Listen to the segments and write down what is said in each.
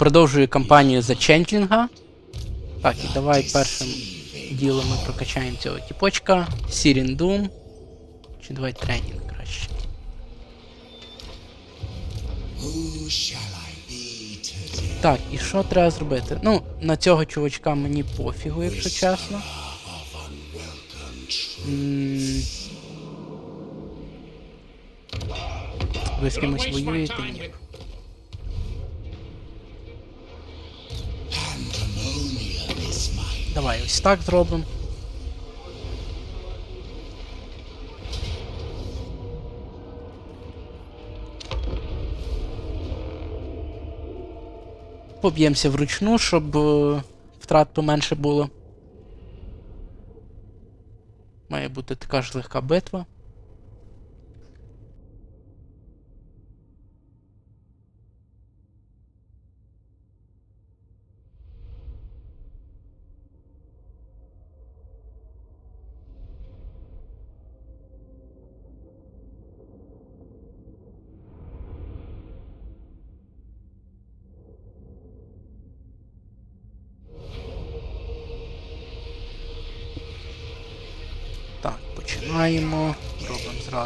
продовжую кампанію за Чентлінга. Так, і давай першим ділом ми прокачаємо цього тіпочка. Сірін Doom. Чи давай тренінг краще. Так, і що треба зробити? Ну, на цього чувачка мені пофігу, якщо чесно. Ви з кимось воюєте? Ні. Давай ось так зробимо. Поб'ємося вручну, щоб е, втрат поменше було. Має бути така ж легка битва.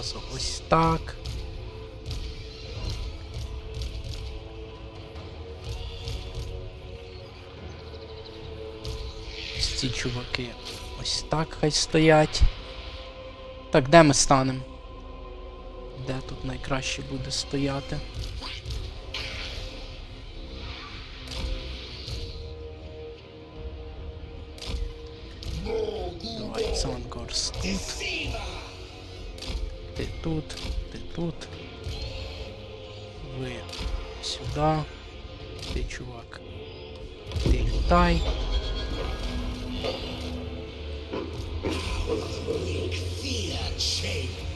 Зразу ось так. Ось ці чуваки ось так хай стоять. Так, де ми станемо? Де тут найкраще буде стояти? Давай, Сангорс тут. Ти тут, ти тут. Ви сюди. Ти, чувак. Ти літай. fear change,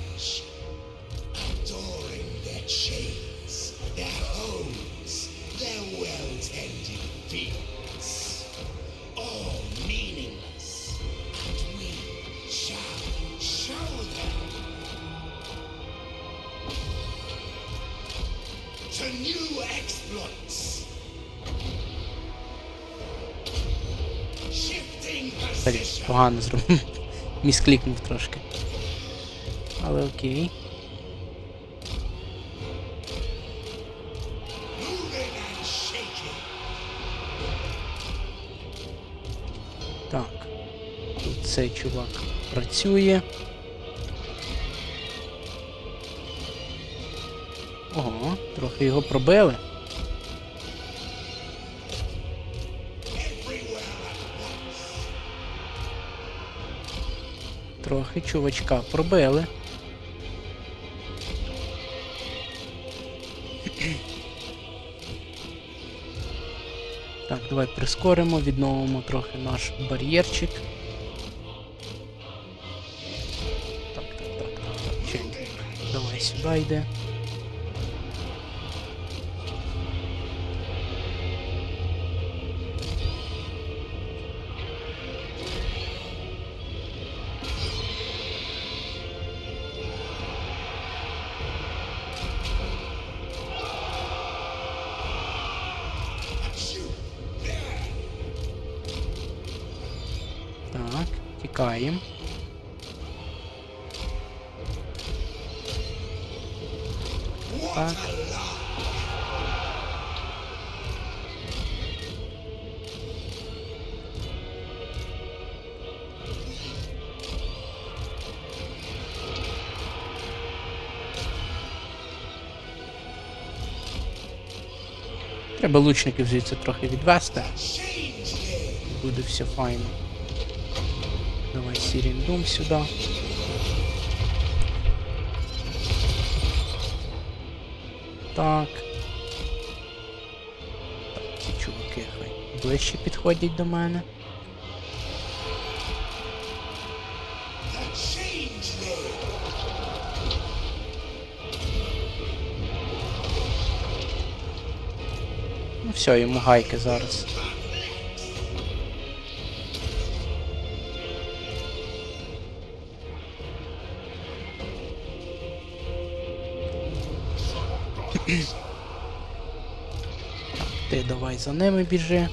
погано зробив. Місклікнув трошки. Але окей. Так. Тут цей чувак працює. Ого, трохи його пробили. Трохи чувачка пробили. Так, давай прискоримо, відновимо трохи наш бар'єрчик. Так, так, так, так, так. Давай сюди йде. Тікаємо. Так. Треба лучників звідси трохи відвести. Буде все файно. Давай Сіріндум сюди. Так. Так, ці чуваки хай ближче підходять до мене. Ну все, йому гайки зараз. За ними біжи.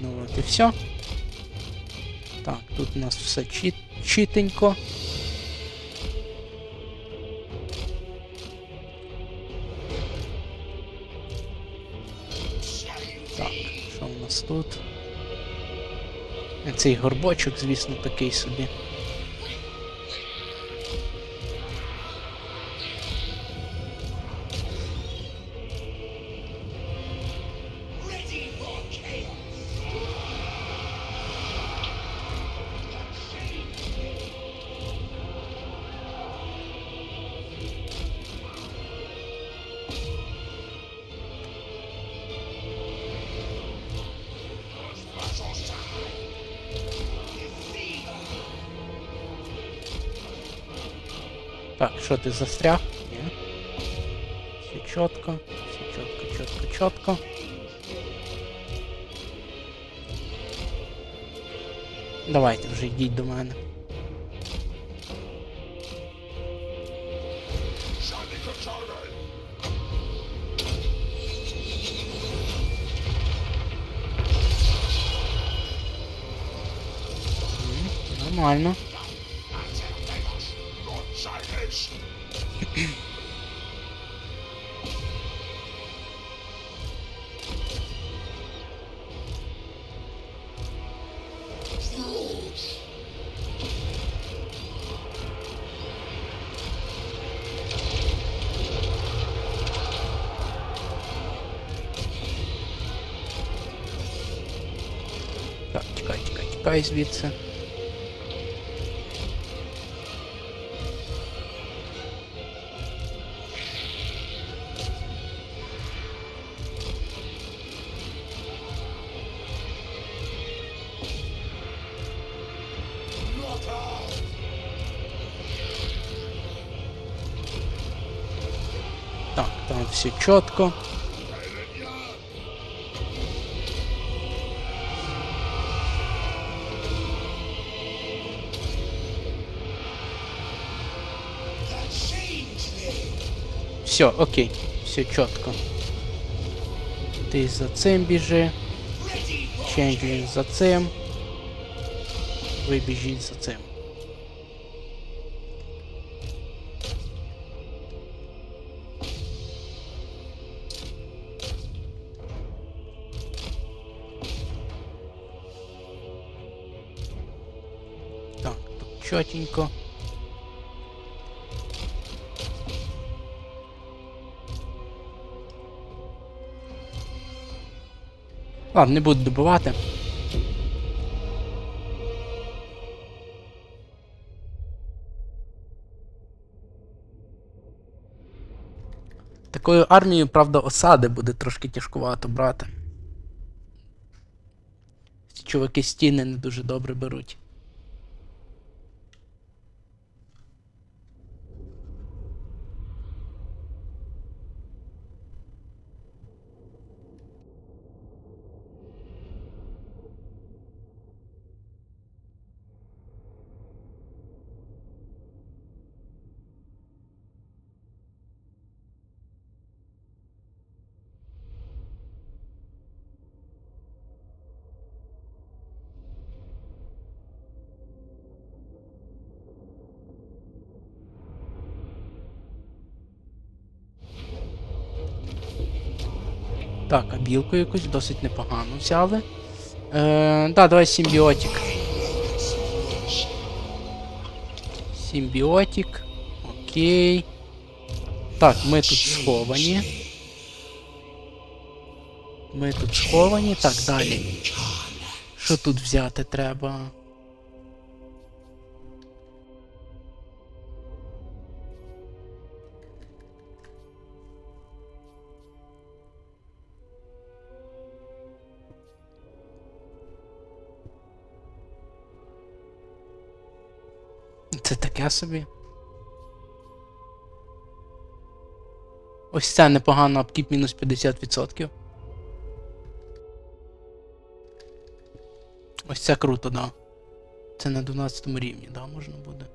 Ну от все. Так, тут у нас все чіт, чітенько. Тут? Цей горбочок, звісно, такий собі. Так, що ти застряг? Ні. Все чітко, все чітко, чітко, чітко. Давайте вже йдіть до мене. М, Нормально. Так, тікай, тікай, тікай звідси. Так, там все чітко. Все, окей, все чітко. Ти за цим біжи, Ченджуєш за цим. Ви за цим. Так, тут чотенько. Ладно, не буду добивати. Такою армією, правда, осади буде трошки тяжкувато брати. Ці чуваки стіни не дуже добре беруть. Так, а білку якусь досить непогано взяли. Е, да, давай симбіотик. Симбіотик. Окей. Так, ми тут сховані. Ми тут сховані. Так, далі. Що тут взяти треба? Це таке собі. Ось це непогано, апкіп мінус 50%. Ось це круто, да. Це на 12 рівні, да, можна буде.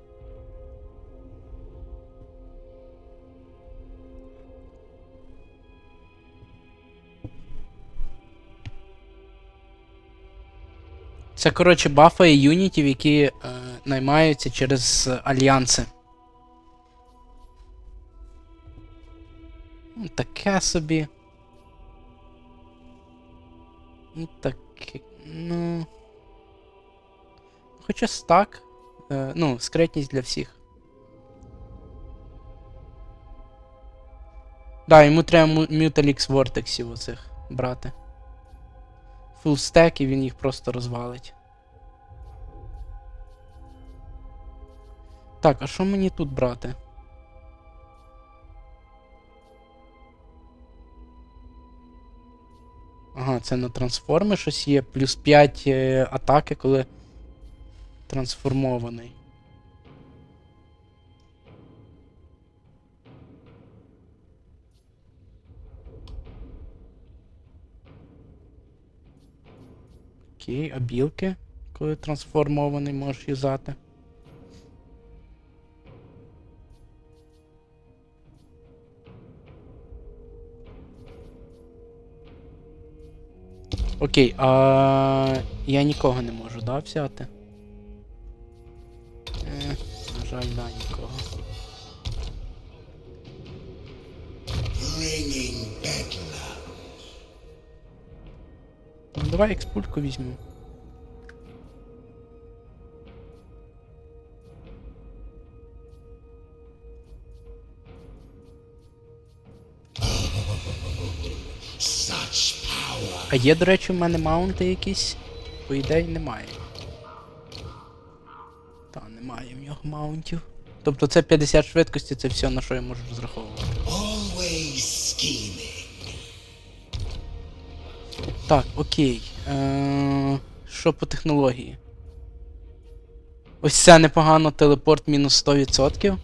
Це, коротше, бафи юнітів, які е, наймаються через альянси. Ну, Таке собі. І таке. Ну. Хоча стак. Е, ну, скретність для всіх. Да, йому треба Mutalix Vortexів оцих брати. Stack і він їх просто розвалить. Так, а що мені тут брати? Ага, це на трансформи щось є. Плюс 5 е, атаки, коли трансформований. Окей, а білки, коли трансформований можеш юзати. Окей, а я нікого не можу, да, взяти? Е, на жаль, да, нікого. Ну давай експульку візьмемо. А є, до речі, в мене маунти якісь? По ідеї немає. Та, немає в нього маунтів. Тобто це 50 швидкості, це все на що я можу розраховувати. Так, окей. Е- що по технології? Ось це непогано, телепорт мінус 100%.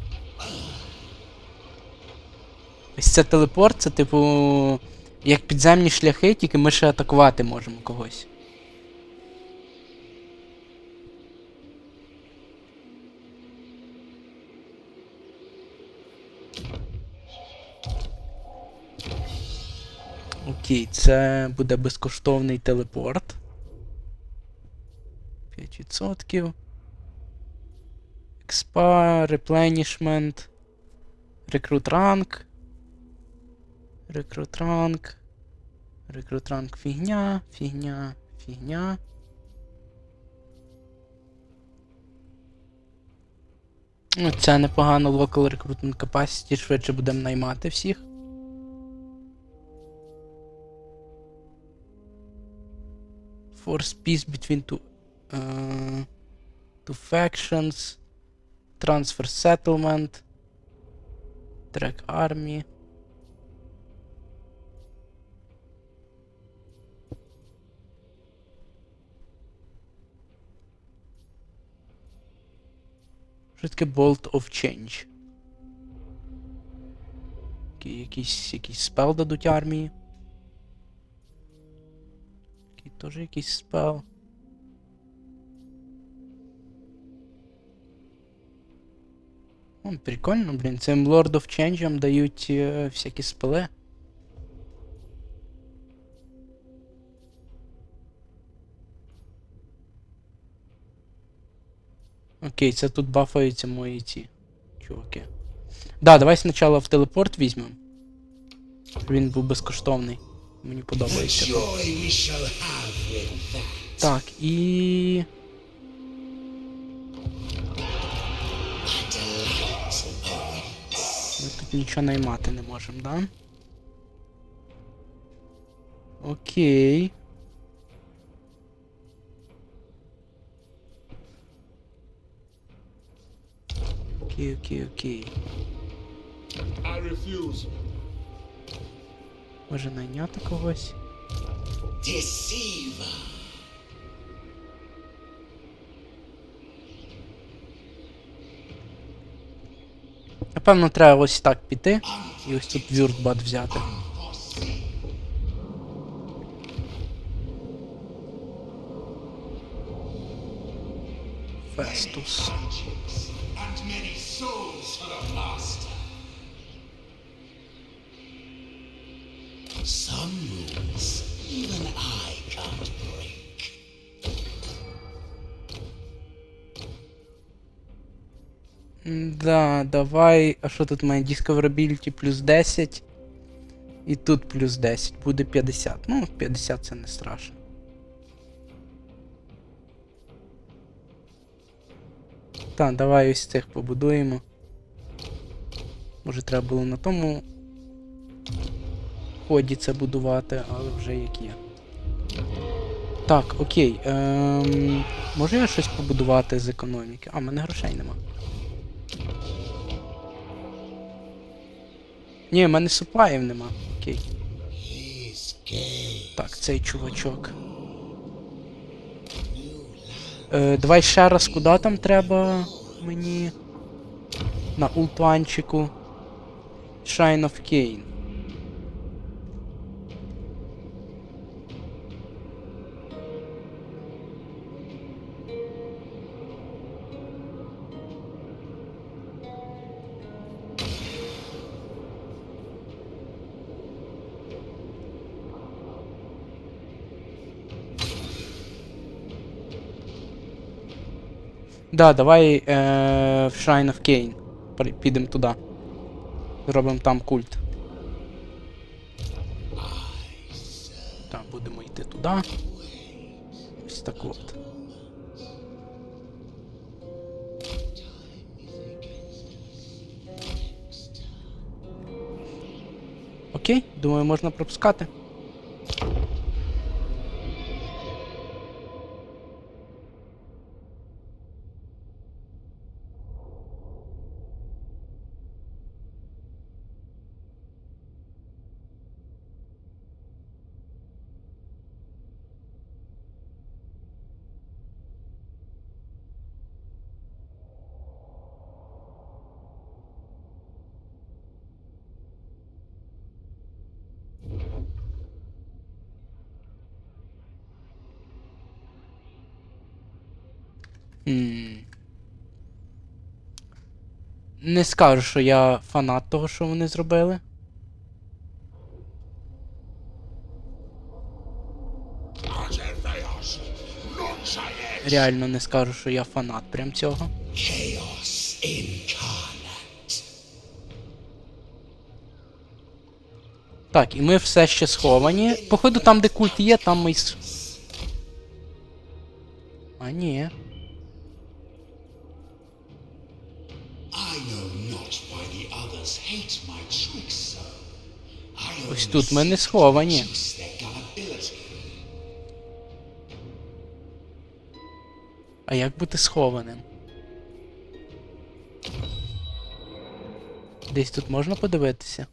Ось це телепорт, це типу. Як підземні шляхи, тільки ми ще атакувати можемо когось. Окей, це буде безкоштовний телепорт. 5%. Експа, replenishment. Рекрут ранг. Рекрут ранг. Фігня, фігня, фігня. Ну, це непогано local recruitment capacity, швидше будемо наймати всіх. Force peace between two, uh, two factions. Transfer settlement. Track army. Що таке Bolt of Change? Якийсь, якийсь спел дадуть армії. Який теж якийсь спел. О, прикольно, блін. Цим Lord of Change дають е, всякі спели. Окей, це тут бафаються мої ці чуваки. Да, давай спочатку в телепорт візьмемо. Він був безкоштовний. Мені подобається. Так, і. Ми тут нічого наймати не можемо, да? Окей. Окей, окей, окей. I refuse. Може найняти когось? Deceiver. Напевно, треба ось так піти. І ось тут вюртбат взяти. Фестус. Some rules even I can't break. Да, давай. А що тут має? Discoverability плюс 10. І тут плюс 10. Буде 50. Ну, 50 це не страшно. Так, давай ось цих побудуємо. Може треба було на тому ході це будувати, але вже як є. Так, окей. Ем, може я щось побудувати з економіки? А, в мене грошей нема. Ні, в мене суплаїв нема. Окей. Так, цей чувачок. Е, давай ще раз, куди там треба мені. На ултуанчику. Shine of Cain. Да, давай е, в Shrine of Cain. Підемо туди. Зробимо там культ. Так, будемо йти туди. Ось так от. Окей, думаю, можна пропускати. Не скажу, що я фанат того, що вони зробили. Реально не скажу, що я фанат прям цього. Так, і ми все ще сховані. Походу, там, де культ є, там ми А ні. Тут ми не сховані. А як бути схованим? Десь тут можна подивитися?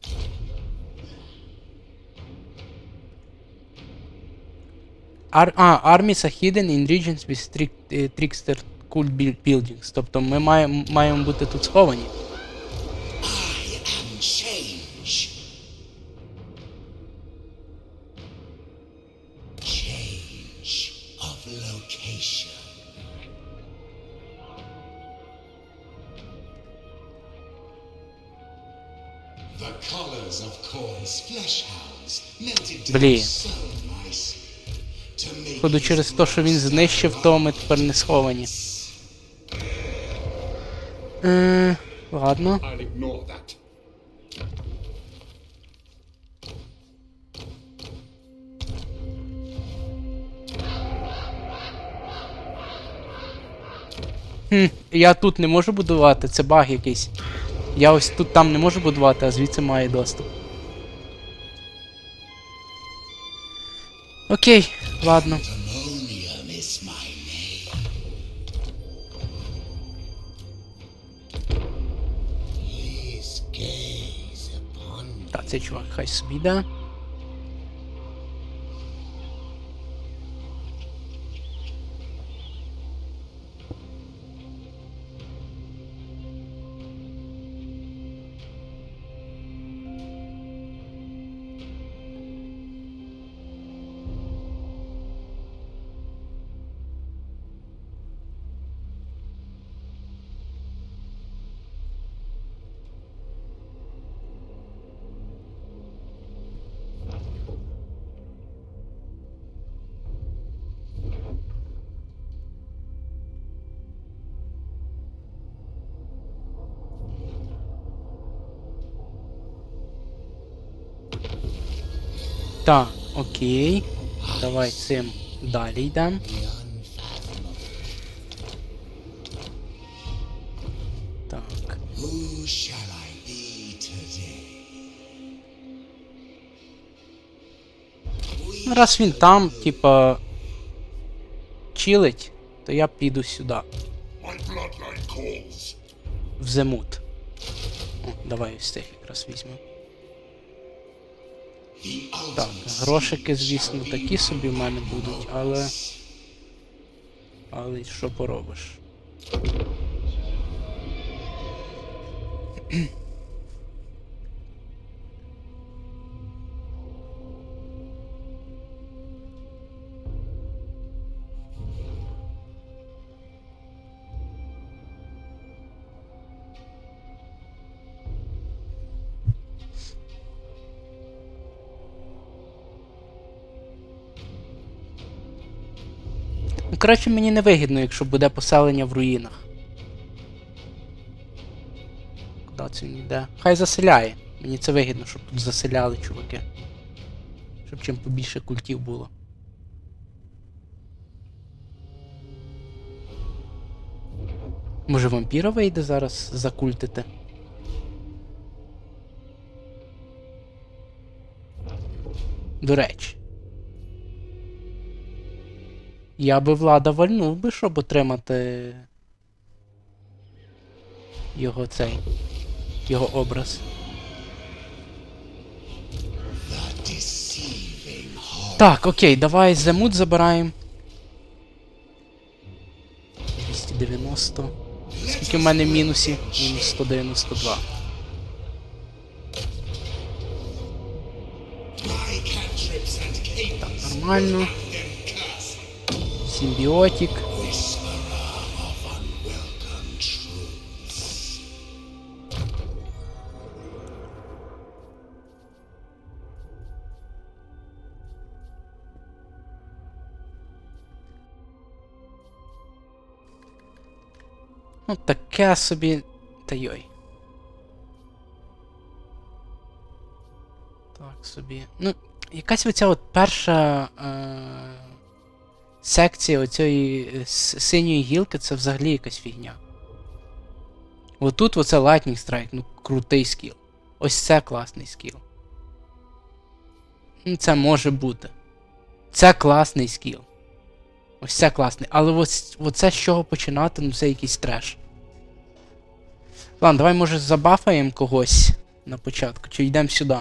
Ар... А, armies are hidden in regions with е, trickster buil- buildings. Тобто ми маємо, маємо бути тут сховані. Походу, his через те, що він знищив, то ми тепер не сховані. Е, ладно. Хм, я тут не можу будувати, це баг якийсь. Я ось тут там не можу будувати, а звідси маю доступ. Okej, okay, ładno. Tacy ciułak hajsmida. Так, окей. Давай цим далі йдемо. Так. Ну, раз він там, типа. чилить, то я піду сюди, в Земут. О, давай ось якраз візьмемо. Так, грошики, звісно, такі собі в мене будуть, але. Але що поробиш? Коротше, мені не вигідно, якщо буде поселення в руїнах. Куди це він йде? Хай заселяє. Мені це вигідно, щоб тут заселяли чуваки. Щоб чим побільше культів було. Може вампіра вийде зараз закультити? До речі. Я би влада вальнув би, щоб отримати його цей. Його образ. Так, окей, давай земут забираємо. 290. Скільки в мене мінусів? Мінус 192. My cantrips and capers Нормально. Truths. Ну, таке собі. Та йой. Так собі. Ну, якась оця от перша е- секція оцієї е, синьої гілки це взагалі якась фігня. Отут оце Lightning Strike, ну крутий скіл. Ось це класний скіл. Ну, це може бути. Це класний скіл. Ось це класний. Але ось, оце з чого починати, ну це якийсь треш. Ладно, давай може забафаємо когось на початку, чи йдемо сюди.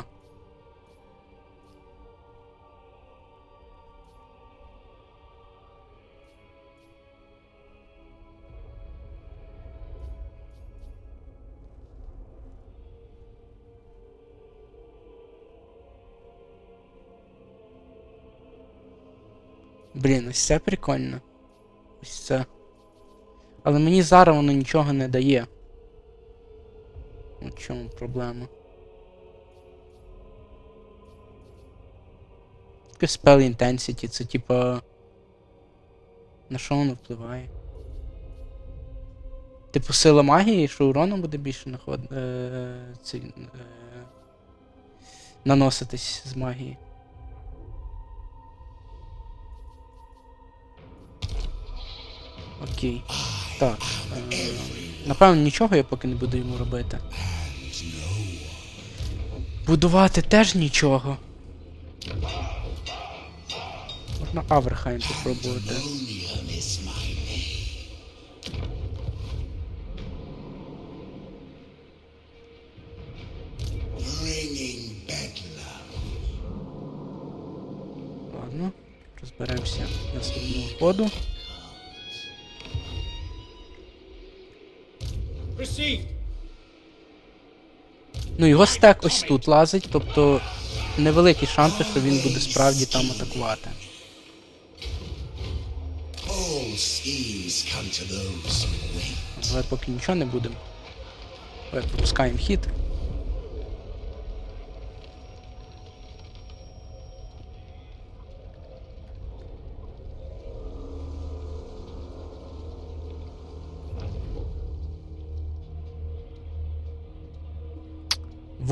Блін, ось це прикольно. Ось це. Але мені зараз воно нічого не дає. В чому проблема. Таке Spell Intensity, це типа. На що воно впливає? Типу сила магії, що урону буде більше наход... е... ці... е... наноситись з магії. Окей. Так. Напевно, нічого я поки не буду йому робити. Будувати теж нічого. Можна Аверхайм попробувати. Ладно, розберемося наступного ходу. Ну, його стек ось тут лазить, тобто невеликі шанси, що він буде справді там атакувати. Але поки нічого не будемо. Пропускаємо хід.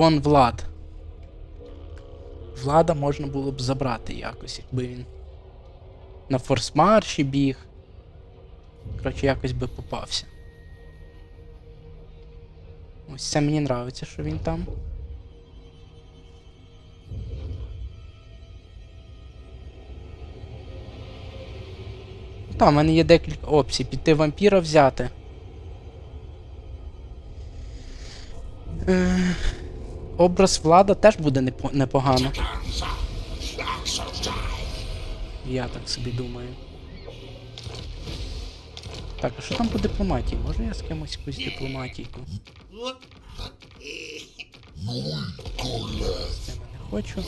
Вон Влад. влада можна було б забрати якось, якби він на форс-марші біг. Коротше, якось би попався. Ось це мені нравиться, що він там. Та, в мене є декілька опцій. Піти вампіра взяти. Е, образ влада теж буде непогано. Я так собі думаю. Так, а що там по дипломатії? Може я з кимось якусь дипломатійку? З цим не хочу.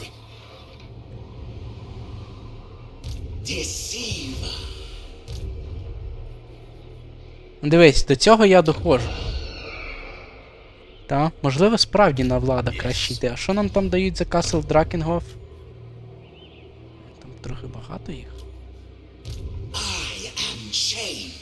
Дивись, до цього я доходжу. Та, можливо, справді на влада краще йти. А що нам там дають за Касл Дракенгоф? Там трохи багато їх. I am change.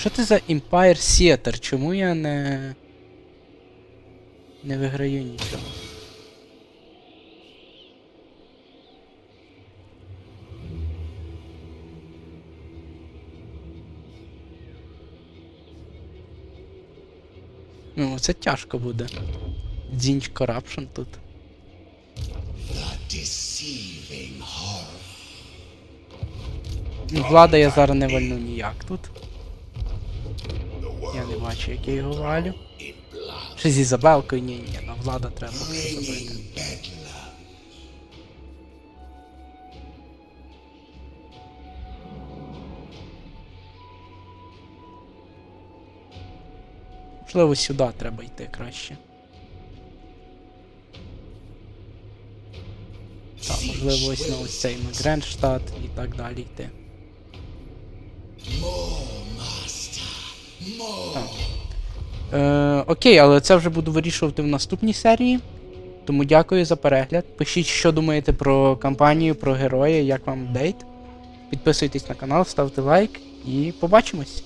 Що це за Empire Theater? Чому я не. Не виграю нічого? Ну, це тяжко буде. Дзінч Corruption тут. Ну, Влада я зараз не вальну ніяк тут. Я не бачу, як я його валю. З Ізабелкою, ні, ні, на влада треба забити. Можливо, сюди треба йти краще. Так, можливо, ось на ось цей Гренштадт і так далі йти. More. Е, окей, але це вже буду вирішувати в наступній серії. Тому дякую за перегляд. Пишіть, що думаєте про кампанію, про героя, як вам апдейт. Підписуйтесь на канал, ставте лайк і побачимось.